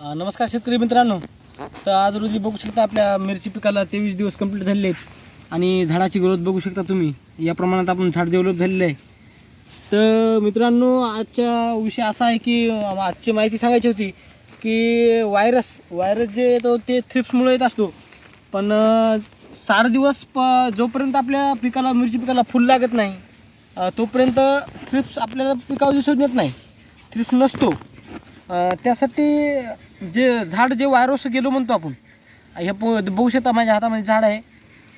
नमस्कार शेतकरी मित्रांनो. तर आज रोजी बघू शकता आपल्या मिरची पिकाला तेवीस दिवस कंप्लीट झालेले आहेत. आणि झाडाची ग्रोथ बघू शकता तुम्ही. या प्रमाणात आपण झाड डेव्हलप झालेलं आहे. तर मित्रांनो आजचा विषय असा आहे की आजची माहिती सांगायची होती की व्हायरस व्हायरस जे येतो ते थ्रिप्समुळे येत असतो. पण साठ दिवस प जोपर्यंत आपल्या पिकाला मिरची पिकाला फुल लागत नाही तोपर्यंत थ्रिप्स आपल्याला पिकावर दिसून येत नाही. थ्रिप्स नसतो. त्यासाठी जे झाड जे व्हायरस गेलो म्हणतो आपण हे प बघू शकता माझ्या हातामध्ये झाड आहे.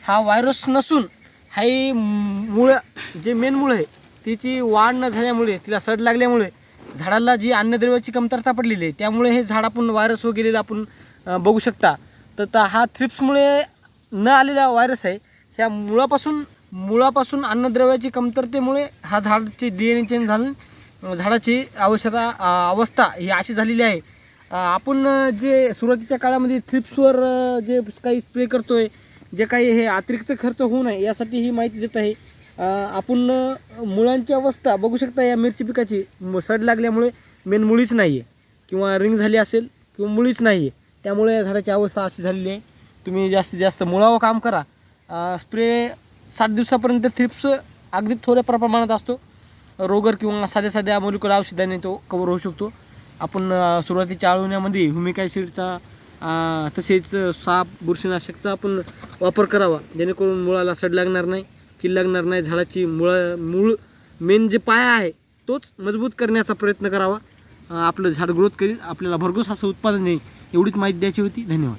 हा व्हायरस नसून हा हे मुळं जे मेन मुळं आहे तिची वाढ न झाल्यामुळे तिला सड लागल्यामुळे झाडाला जी अन्नद्रव्याची कमतरता पडलेली आहे त्यामुळे हे झाड आपण व्हायरस वगैरे आपण बघू शकता. तर हा थ्रिप्समुळे न आलेला व्हायरस आहे. ह्या मुळापासून मुळापासून अन्नद्रव्याची कमतरतेमुळे हा झाडचे डी एन ए चेंज झालं. झाडाची आवश्यकता अवस्था ही अशी झालेली आहे. आपण जे सुरुवातीच्या काळामध्ये थ्रिप्सवर जे काही स्प्रे करतो आहे जे काही हे अतिरिक्त खर्च होऊ नये यासाठी ही माहिती देत आहे. आपण मुळांची अवस्था बघू शकता या मिरची पिकाची. सड लागल्यामुळे मेन मुळीच नाही आहे किंवा रिंग झाली असेल किंवा मुळीच नाही आहे त्यामुळे या झाडाची अवस्था अशी झालेली आहे. तुम्ही जास्तीत जास्त मुळावर काम करा. स्प्रे सात दिवसापर्यंत थ्रिप्स अगदी थोड्या प्रमाणात असतो. रोगर किंवा साध्या साध्या मोलिक्युलर औषधाने तो कवर होऊ शकतो. आपण सुरुवातीच्या आळवण्यामध्ये हुमिक तसेच साप बुरशीनाशकचा आपण वापर करावा. जेणेकरून मुळाला सड लागणार नाही कीड लागणार नाही झाडाची मुळा मूळ मेन जे पाया आहे तोच मजबूत करण्याचा प्रयत्न करावा. आपलं झाड ग्रोथ करील आपल्याला भरघोस असं उत्पादन येईल एवढीच माहिती द्यायची होती. धन्यवाद.